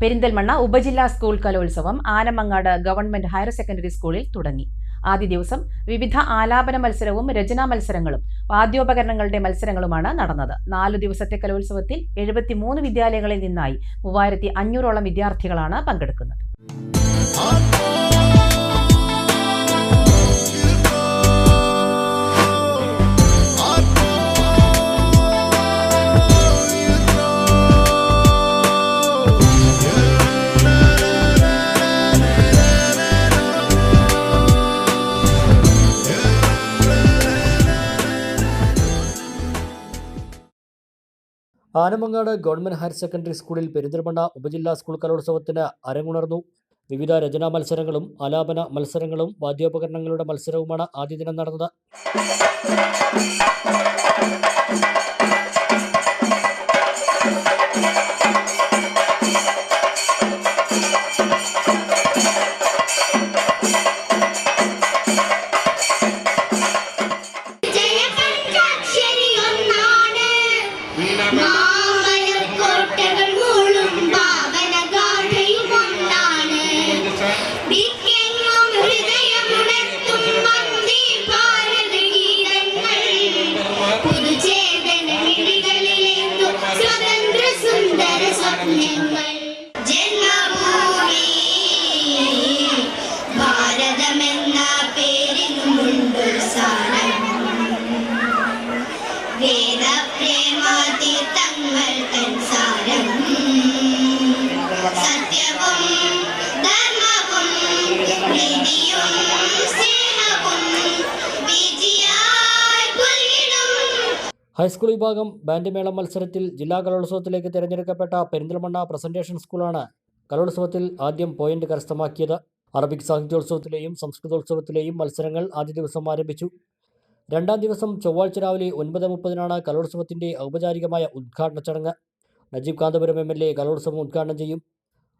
പെരിന്തൽമണ്ണ ഉപജില്ലാ സ്കൂൾ കലോത്സവം Anamangad government higher secondary സ്കൂളിൽ തുടങ്ങി. ആദ്യ ദിവസം വിവിധ ആലാപന മത്സരവും രചനാ മത്സരങ്ങളും വാദ്യോപകരണങ്ങളുടെ മത്സരങ്ങളുമാണ് നടന്നത്. നാലു ദിവസത്തെ കലോത്സവത്തിൽ എഴുപത്തിമൂന്ന് വിദ്യാലയങ്ങളിൽ നിന്നായി മൂവായിരത്തി അഞ്ഞൂറോളം വിദ്യാർത്ഥികളാണ് പങ്കെടുക്കുന്നത്. ആനമങ്ങാട് ഗവൺമെന്റ് ഹയർ സെക്കൻഡറി സ്കൂളിൽ പെരിന്തൽമണ്ണ ഉപജില്ലാ സ്കൂൾ കലോത്സവത്തിന് അരങ്ങുണർന്നു. വിവിധ രചനാ മത്സരങ്ങളും ആലാപന മത്സരങ്ങളും വാദ്യോപകരണങ്ങളുടെ മത്സരവുമാണ് ആദ്യ ദിനം നടന്നത്. ഹൈസ്കൂൾ വിഭാഗം ബാൻഡ് മേള മത്സരത്തിൽ ജില്ലാ കലോത്സവത്തിലേക്ക് തിരഞ്ഞെടുക്കപ്പെട്ട പെരിന്തൽമണ്ണ പ്രസന്റേഷൻ സ്കൂളാണ് കലോത്സവത്തിൽ ആദ്യം പോയിന്റ് കരസ്ഥമാക്കിയത്. അറബിക് സാഹിത്യോത്സവത്തിലെയും സംസ്കൃതോത്സവത്തിലെയും മത്സരങ്ങൾ ആദ്യ ദിവസം ആരംഭിച്ചു. രണ്ടാം ദിവസം ചൊവ്വാഴ്ച രാവിലെ ഒൻപത് മുപ്പതിനാണ് കലോത്സവത്തിന്റെ ഔപചാരികമായ ഉദ്ഘാടന ചടങ്ങ്. Najeeb Kanthapuram M L A കലോത്സവം ഉദ്ഘാടനം ചെയ്യും.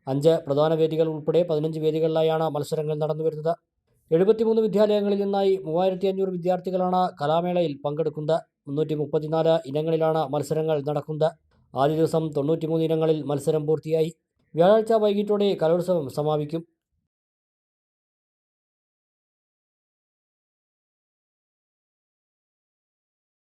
അഞ്ച് പ്രധാന വേദികൾ ഉൾപ്പെടെ പതിനഞ്ച് വേദികളിലായാണ് മത്സരങ്ങൾ നടന്നുവരുന്നത്. എഴുപത്തിമൂന്ന് വിദ്യാലയങ്ങളിൽ നിന്നായി മൂവായിരത്തി അഞ്ഞൂറ് വിദ്യാർത്ഥികളാണ് കലാമേളയിൽ പങ്കെടുക്കുന്നത്. മുന്നൂറ്റി മുപ്പത്തിനാല് ഇനങ്ങളിലാണ് മത്സരങ്ങൾ നടക്കുന്നത്. ആദ്യ ദിവസം തൊണ്ണൂറ്റിമൂന്ന് ഇനങ്ങളിൽ മത്സരം പൂർത്തിയായി. വ്യാഴാഴ്ച വൈകിട്ടോടെ കലോത്സവം സമാപിക്കും.